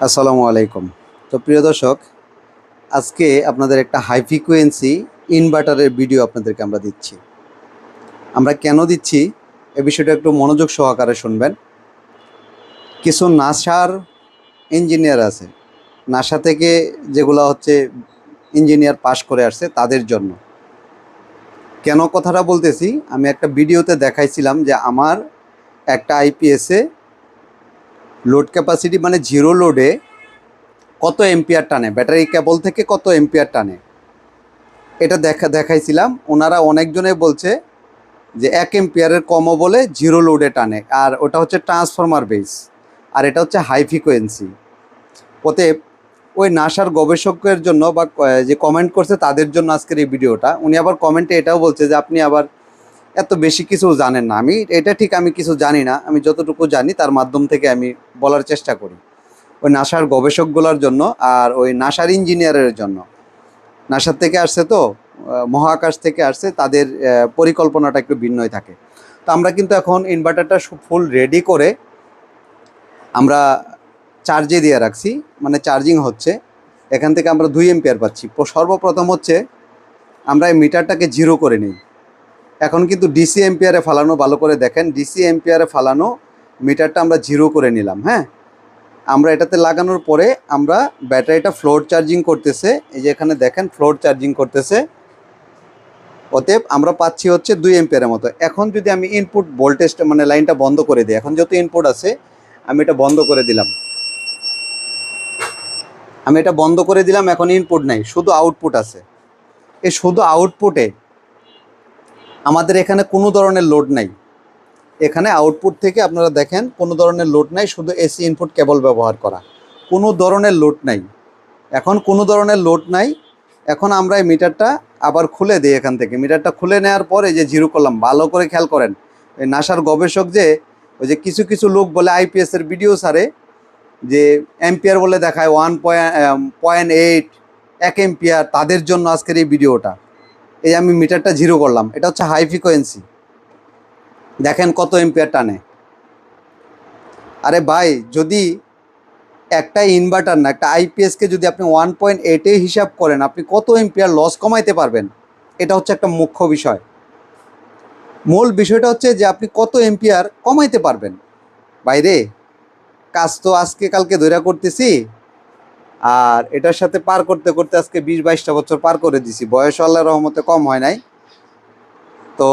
আসসালামু আলাইকুম। তো প্রিয় দর্শক, আজকে আপনাদের একটা হাই ফ্রিকোয়েন্সি ইনভার্টারের ভিডিও আপনাদেরকে আমরা দিচ্ছি। আমরা কেন দিচ্ছি? এ বিষয়টা একটু মনোযোগ সহকারে শুনবেন। কিছু নাসার ইঞ্জিনিয়ার আছে। নাসা থেকে যেগুলো হচ্ছে ইঞ্জিনিয়ার পাশ করে আসছে তাদের জন্য। কেন কথাটা বলতেছি? আমি একটা ভিডিওতে দেখাইছিলাম যে আমার একটা আইপিএসে লোড ক্যাপাসিটি মানে জিরো লোডে কত এম্পিয়ার টানে? ব্যাটারি কেবল থেকে কত এম্পিয়ার টানে? এটা দেখা, দেখাইছিলাম। ওনারা অনেকজনে বলছে যে এক এম্পিয়ারের কমও বলে জিরো লোডে টানে। আর ওটা হচ্ছে ট্রান্সফরমার বেস। আর এটা হচ্ছে হাই ফ্রিকোয়েন্সি। অতএব ওই নাসার গবেষকের জন্য বা যে কমেন্ট করছে তাদের জন্য আজকের এই ভিডিওটা। উনি আবার কমেন্টে এটাও বলছে যে আপনি আবার এত বেশি কিছু জানেন না। আমি, এটা ঠিক আমি কিছু জানি না। আমি যতটুকু জানি, তার মাধ্যম থেকে আমি বলার চেষ্টা করি। ওই নাসার গবেষকগুলোর জন্য আর ওই নাসার ইঞ্জিনিয়ারের জন্য। নাসার থেকে আসছে তো মহাকাশ থেকে আসছে, তাদের পরিকল্পনাটা একটু ভিন্নই থাকে। তো আমরা কিন্তু এখন ইনভার্টারটা ফুল রেডি করে আমরা চার্জে দিয়ে রাখছি। মানে চার্জিং হচ্ছে। এখান থেকে আমরা দুই এম্পিয়ার পাচ্ছি। সর্বপ্রথম হচ্ছে আমরা এই মিটারটাকে জিরো করে নিই। এখন কিন্তু ডিসি এম্পিয়ারে ফালানো ভালো করে দেখেন। ডিসি এম্পিয়ারে ফালানো মিটারটা আমরা জিরো করে নিলাম হ্যাঁ? আমরা এটাতে লাগানোর পরে আমরা ব্যাটারিটা ফ্লোর চার্জিং করতেছে। এই যে এখানে দেখেন ফ্লোর চার্জিং করতেছে। অতএব আমরা পাচ্ছি হচ্ছে দুই এম্পিয়ারের মতো। এখন যদি আমি ইনপুট ভোল্টেজটা মানে লাইনটা বন্ধ করে দিই, এখন যেহেতু ইনপুট আছে, আমি এটা বন্ধ করে দিলাম। আমি এটা বন্ধ করে দিলাম, এখন ইনপুট নাই, শুধু আউটপুট আছে। এই শুধু আউটপুটে আমাদের এখানে কোনো ধরনের লোড নাই। এখানে আউটপুট থেকে আপনারা দেখেন, কোনো ধরনের লোড নাই, শুধু এসি ইনপুট কেবল ব্যবহার করা। কোনো ধরনের লোড নাই। এখন কোনো ধরনের লোড নাই। এখন আমরা এই মিটারটা আবার খুলে দিই এখান থেকে। মিটারটা খুলে নেওয়ার পরে যে জিরো করলাম, ভালো করে খেয়াল করেন। এই নাসার গবেষক যে, ওই যে কিছু কিছু লোক বলে আইপিএসের ভিডিও সারে যে এম্পিয়ার বলে দেখায় ওয়ান পয়েন্ট পয়েন্ট এইট এক এম্পিয়ার তাদের জন্য আজকের এই ভিডিওটা এই আমি মিটারটা জিরো করলাম। এটা হচ্ছে হাই ফ্রিকোয়েন্সি দেখেন কত এম্পিয়ার টানে। আরে ভাই, যদি একটা ইনভার্টার না, একটা আইপিএসকে যদি আপনি ওয়ান পয়েন্ট এইটে হিসাব করেন, আপনি কত এম্পিয়ার লস কমাইতে পারবেন? এটা হচ্ছে একটা মুখ্য বিষয়। মূল বিষয়টা হচ্ছে যে আপনি কত এম্পিয়ার কমাইতে পারবেন? বাইরে কাজ তো আজকে কালকে ধৈরা করতেছি। আর এটার সাথে পার করতে করতে আজকে বিশ বাইশটা বছর পার করে দিছি। বয়স আল্লাহ রহমতে কম হয় নাই। তো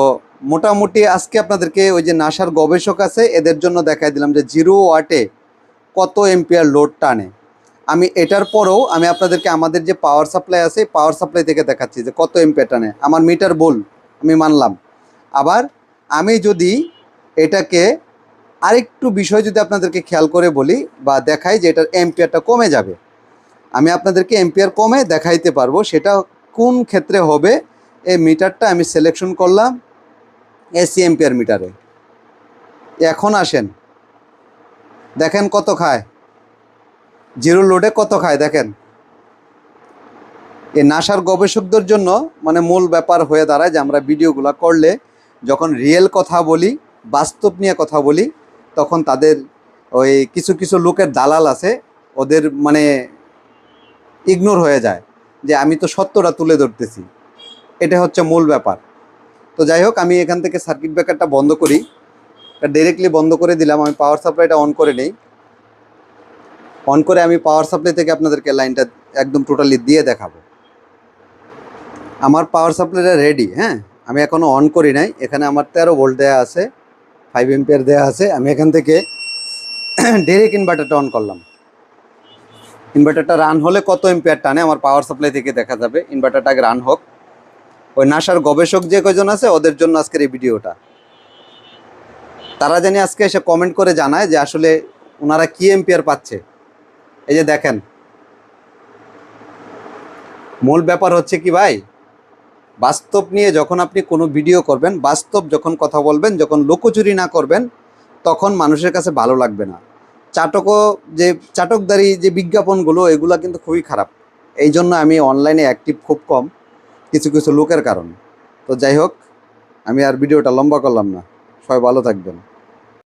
মোটামুটি আজকে আপনাদেরকে ওই যে নাসার গবেষক আছে, এদের জন্য দেখাই দিলাম যে জিরো ওয়াটে কত এম্পিয়ার লোড টানে। আমি এটার পরেও আমি আপনাদেরকে আমাদের যে পাওয়ার সাপ্লাই আছে পাওয়ার সাপ্লাই থেকে দেখাচ্ছি যে কত এম্পিয়ার টানে। আমার মিটার বল আমি মানলাম। আবার আমি যদি এটাকে আরেকটু বিষয় যদি আপনাদেরকে খেয়াল করে বলি বা দেখাই যে এটার এম্পিয়ারটা কমে যাবে। আমি আপনাদেরকে এম্পিয়ার কমে দেখাইতে পারব সেটা কোন ক্ষেত্রে হবে। এই মিটারটা আমি সিলেকশন করলাম এসি এম্পিয়ার মিটারে এখন আসেন। দেখেন কত খায়। জিরো লোডে কত খায়, দেখেন। এই নাসার গবেষকদের জন্য মানে মূল ব্যাপার হয়ে দাঁড়ায় যে আমরা ভিডিওগুলো করলে যখন রিয়েল কথা বলি, বাস্তব নিয়ে কথা বলি, তখন তাদের ওই কিছু কিছু লোকের দালাল আছে, ওদের মানে ইগনোর হয়ে যায় যে আমি তো সত্যটা তুলে ধরতেছি। এটা হচ্ছে মূল ব্যাপার। তো যাই হোক, আমি এখান থেকে সার্কিট ব্রেকারটা বন্ধ করি। ডাইরেক্টলি বন্ধ করে দিলাম। আমি পাওয়ার সাপ্লাইটা অন করে নেই। অন করে আমি পাওয়ার সাপ্লাই থেকে আপনাদেরকে লাইনটা একদম টোটালি দিয়ে দেখাবো। আমার পাওয়ার সাপ্লাইটা রেডি হ্যাঁ? আমি এখনও অন করি নাই। এখানে আমার তেরো ভোল্ট দেওয়া আছে ফাইভ এম্পিয়ার দেওয়া আছে। আমি এখান থেকে ডাইরেক্ট ইনভার্টারটা অন করলাম। ইনভার্টারটা রান হলে কত এম্পিয়ার টানে? আমার পাওয়ার সাপ্লাই থেকে দেখা যাবে। ইনভার্টারটা রান হোক। ওই নাসার গবেষক যে কয়জন আছে, ওদের জন্য আজকের এই ভিডিওটা। তারা জানি আজকে এসে কমেন্ট করে জানায় যে আসলে ওনারা কি এম্পিয়ার পাচ্ছে। এই যে দেখেন। মূল ব্যাপার হচ্ছে কি ভাই? বাস্তব নিয়ে যখন আপনি কোনো ভিডিও করবেন, বাস্তব যখন কথা বলবেন, যখন লোকচুরি না করবেন, তখন মানুষের কাছে ভালো লাগবে না। চাটকও যে চাটকদারি যে বিজ্ঞাপনগুলো, এগুলো কিন্তু খুবই খারাপ। এই জন্য আমি অনলাইনে অ্যাক্টিভ খুব কম, কিছু কিছু লোকের কারণে। তো যাই হোক, আমি আর ভিডিওটা লম্বা করলাম না। সবাই ভালো থাকবেন।